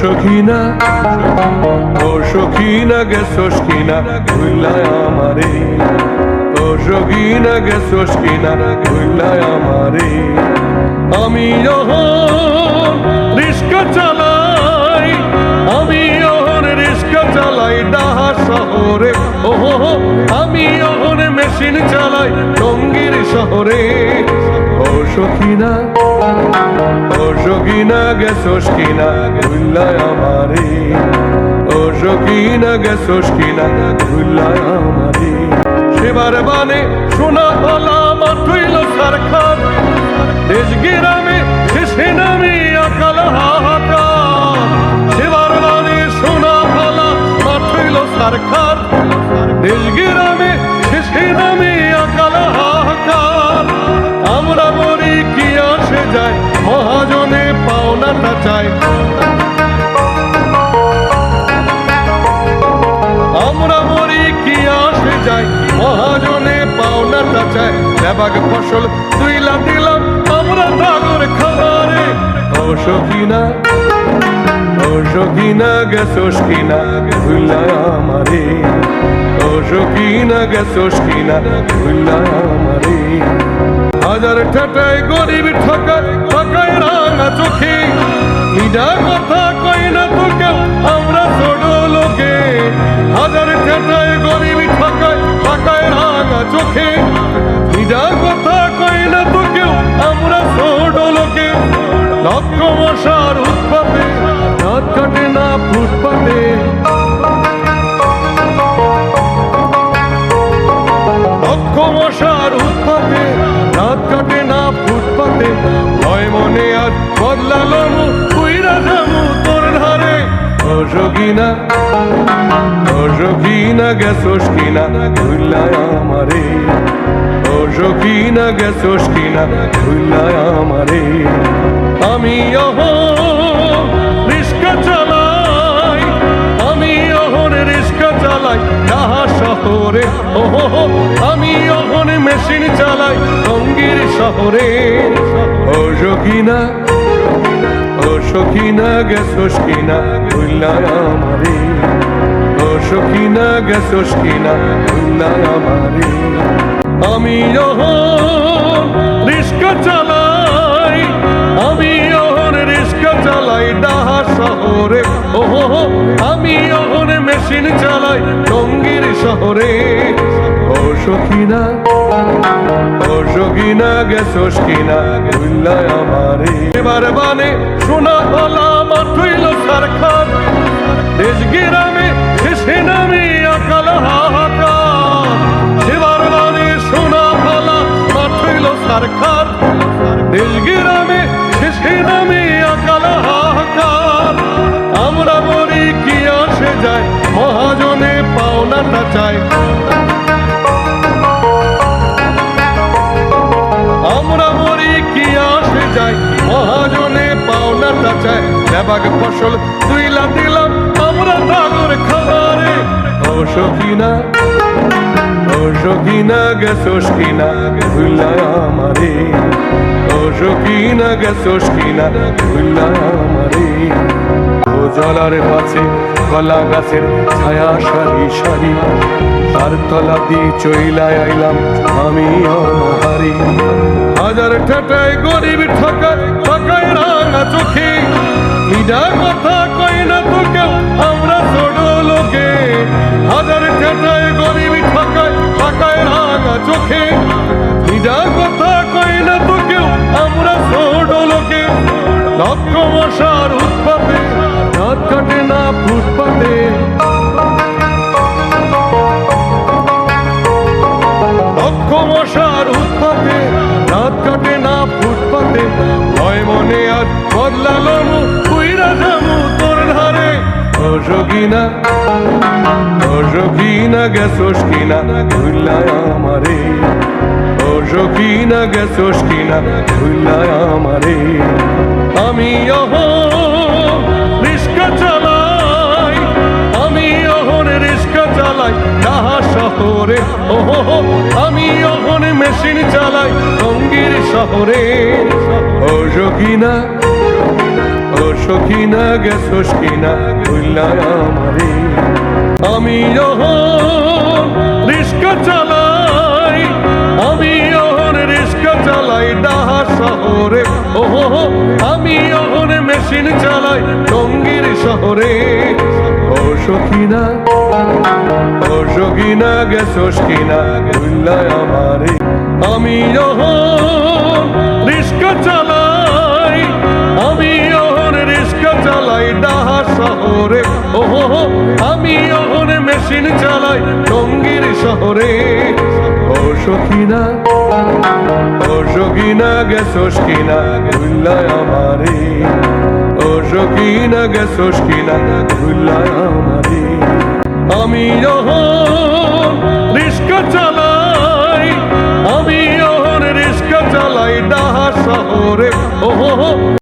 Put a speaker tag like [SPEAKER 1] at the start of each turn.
[SPEAKER 1] সখিনা ও সখিনা গেছস কিনা ভুলায় আমারে। ও সখিনা গেছস কিনা ভুলায় আমারে। আমি যখন রিস্কা চালাই, আমি যখন রিস্কা চালাই, ডাহা শহরে। ও আমি যখন মেশিন চালাই, টঙ্গির শহরে। সখিনা ও সখিনা গেছস কিনা ভুলায় আমারে। ও সখিনা গেছস কিনা ভুলায় আমারে। সেবার বানে সোনা বলা মাঠইল সারখান দেশ গিরামে শেষে নামে আকাল হাহাকার। যায়, মহাজনে পাওনাটা চায়। আমরা মরি কি আসে যাই মহাজনে পাওনাটা চাই দেবাগ ফসল তুইলা দিলাম, আমরা দাগর খাবারে ও সখিনা ও সখিনা গেছস কিনা ভুলায় আমারে। ও সখিনা গেছস কিনা ভুলায় আমারে। হাজার ঠাটায় গরিব ঠকায় ঠকায় রাঙা চোখে। নিডা কথা কই না তো আমরা ছোট লোকে। হাজার ঠেটায় গরিব ঠকায় ঠকায় রাঙা চোখে। নিডা কথা কই না তো কেউ আমরা ছোট লোকে। লক্ষ মশার উৎপাতে রাত কাটে না ফুটপাতে। লক্ষ মশার উৎপাতে ফুটপাতে হয় মনে আজ বদলালো মুখ কুইরা যামু তোর ধারে। ও সখিনা গেছস কিনা ভুলায় আমারে। ও সখিনা গেছস কিনা আমারে। আমি অহন রিস্কা চালাই, আমি অহন রিস্কা চালাই ডাহা শহরে। ও আমি মেশিন চালাই টঙ্গির শহরে। ও সখিনা ও সখিনা, গেছস কিনা ভুলায় আমারে। ও সখিনা, গেছস কিনা আমারে। আমি রিস্কা চালাই, আমি রিস্কা চালাই ডাহা শহরে। ও আমি মেশিন চালাই টঙ্গির শহরে। ও সখিনা ও সখিনা গেছস কিনা? ভুলায় আমারে। এবার বানে সোনা গলা মাঠইল সরকার দেশ গিরামে শেষে নামে আকাল হাহাকার। এবার বানে সোনা গলা মাঠইল সরকার দেশ গিরামে ফসল তুইলা দিলাম আমরা দাগর খাবারে ও সখিনা ও সখিনা, গেছস কিনা ভুলায় আমারে। ও সখিনা, গেছস কিনা ভুলায় আমারে। ও জলার পাশে কলা গাছের ছায়া সারি সারি, তার তলা দিয়ে চইলায় আইলাম আমি অনাহারি হাজার ঠাটায় গরিব ঠকায় ঠকায় রাঙা চোখে নিডা কথা কই না তো আমরা ছোট লোকে। হাজার ঠাটায় গরিব ঠকায় ঠকায় রাঙা চোখে। নিডা কথা কই না তো আমরা ছোট লোকে। লক্ষ মশার উৎপাতে রাত কাটে না ফুটপাতে। লক্ষ মশার উৎপাতে রাত কাটে না ফুটপাতে। হয় মনে আর বদলালো মুখ। ও সখিনা গেছস কিনা ভুলায় আমারে। ও সখিনা গেছস কিনা আমি অহন রিস্কা চালাই, আমি অহন রিস্কা চালাই ডাহা শহরে ও আমি অহন মেশিন চালাই, টঙ্গির শহরে। ও সখিনা ও সখিনা ভুল্লায় আমারে। আমি রিস্কা চালাই, আমি যখন রিস্কা চালাই ডাহা শহরে ও আমি যখন মেশিন চালাই টঙ্গির শহরে। ও সখিনা ও সখিনা গেছস কিনা ভুল্লায় আমারে। আমি যখন রিস্কা চালাই চালাই ডাহা শহরে। ও আমি যখন মেশিন চালাই টঙ্গির শহরে। ও সখিনা ও সখিনা, গেছস কিনা ভুল্লায় আমারে। ও সখিনা, গেছস কিনা ভুল্লায় আমারে। আমি যখন রিস্কা চালাই, আমি যখন রিস্কা চালাই ডাহা শহরে। ও